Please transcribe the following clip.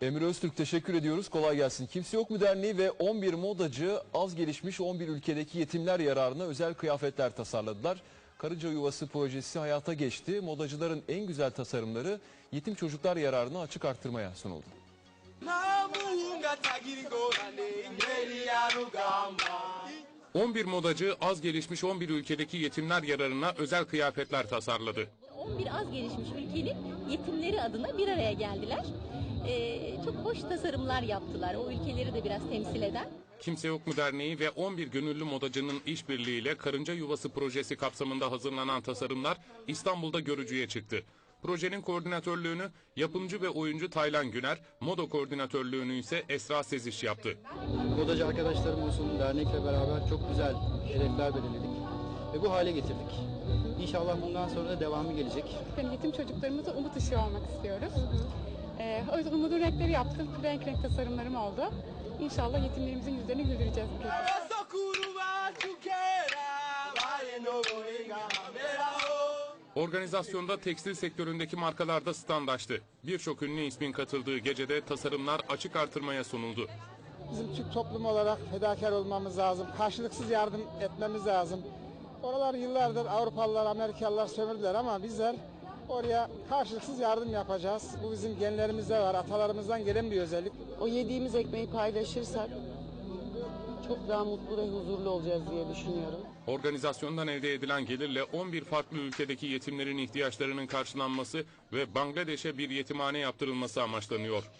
Emre Öztürk teşekkür ediyoruz. Kolay gelsin. Kimse Yok mu Derneği ve 11 modacı az gelişmiş 11 ülkedeki yetimler yararına özel kıyafetler tasarladılar. Karınca Yuvası projesi hayata geçti. Modacıların en güzel tasarımları yetim çocuklar yararına açık arttırmaya sunuldu. Namuhunga tagira ingorane ingeri ya rugamba 11 modacı az gelişmiş 11 ülkedeki yetimler yararına özel kıyafetler tasarladı. 11 az gelişmiş ülkenin yetimleri adına bir araya geldiler. Çok hoş tasarımlar yaptılar. O ülkeleri de biraz temsil eden. Kimse Yok mu Derneği ve 11 gönüllü modacının işbirliğiyle Karınca Yuvası projesi kapsamında hazırlanan tasarımlar İstanbul'da görücüye çıktı. Projenin koordinatörlüğünü yapımcı ve oyuncu Taylan Güner, moda koordinatörlüğünü ise Esra Seziş yaptı. Modacı arkadaşlarım olsun dernekle beraber çok güzel hedefler belirledik ve bu hale getirdik. İnşallah bundan sonra da devamı gelecek. Yani yetim çocuklarımıza umut ışığı olmak istiyoruz. Ee, o yüzden umudun renkleri yaptım. Renk renk tasarımlarım oldu. İnşallah yetimlerimizin yüzlerini güldüreceğiz bu kez. Organizasyonda tekstil sektöründeki markalar da standlaştı. Birçok ünlü ismin katıldığı gecede tasarımlar açık artırmaya sunuldu. Bizim Türk toplumu olarak fedakar olmamız lazım. Karşılıksız yardım etmemiz lazım. Oralar yıllardır Avrupalılar, Amerikalılar sömürdüler ama bizler oraya karşılıksız yardım yapacağız. Bu bizim genlerimizde var, atalarımızdan gelen bir özellik. o yediğimiz ekmeği paylaşırsak çok daha mutlu ve huzurlu olacağız diye düşünüyorum. Organizasyondan elde edilen gelirle 11 farklı ülkedeki yetimlerin ihtiyaçlarının karşılanması ve Bangladeş'e bir yetimhane yaptırılması amaçlanıyor.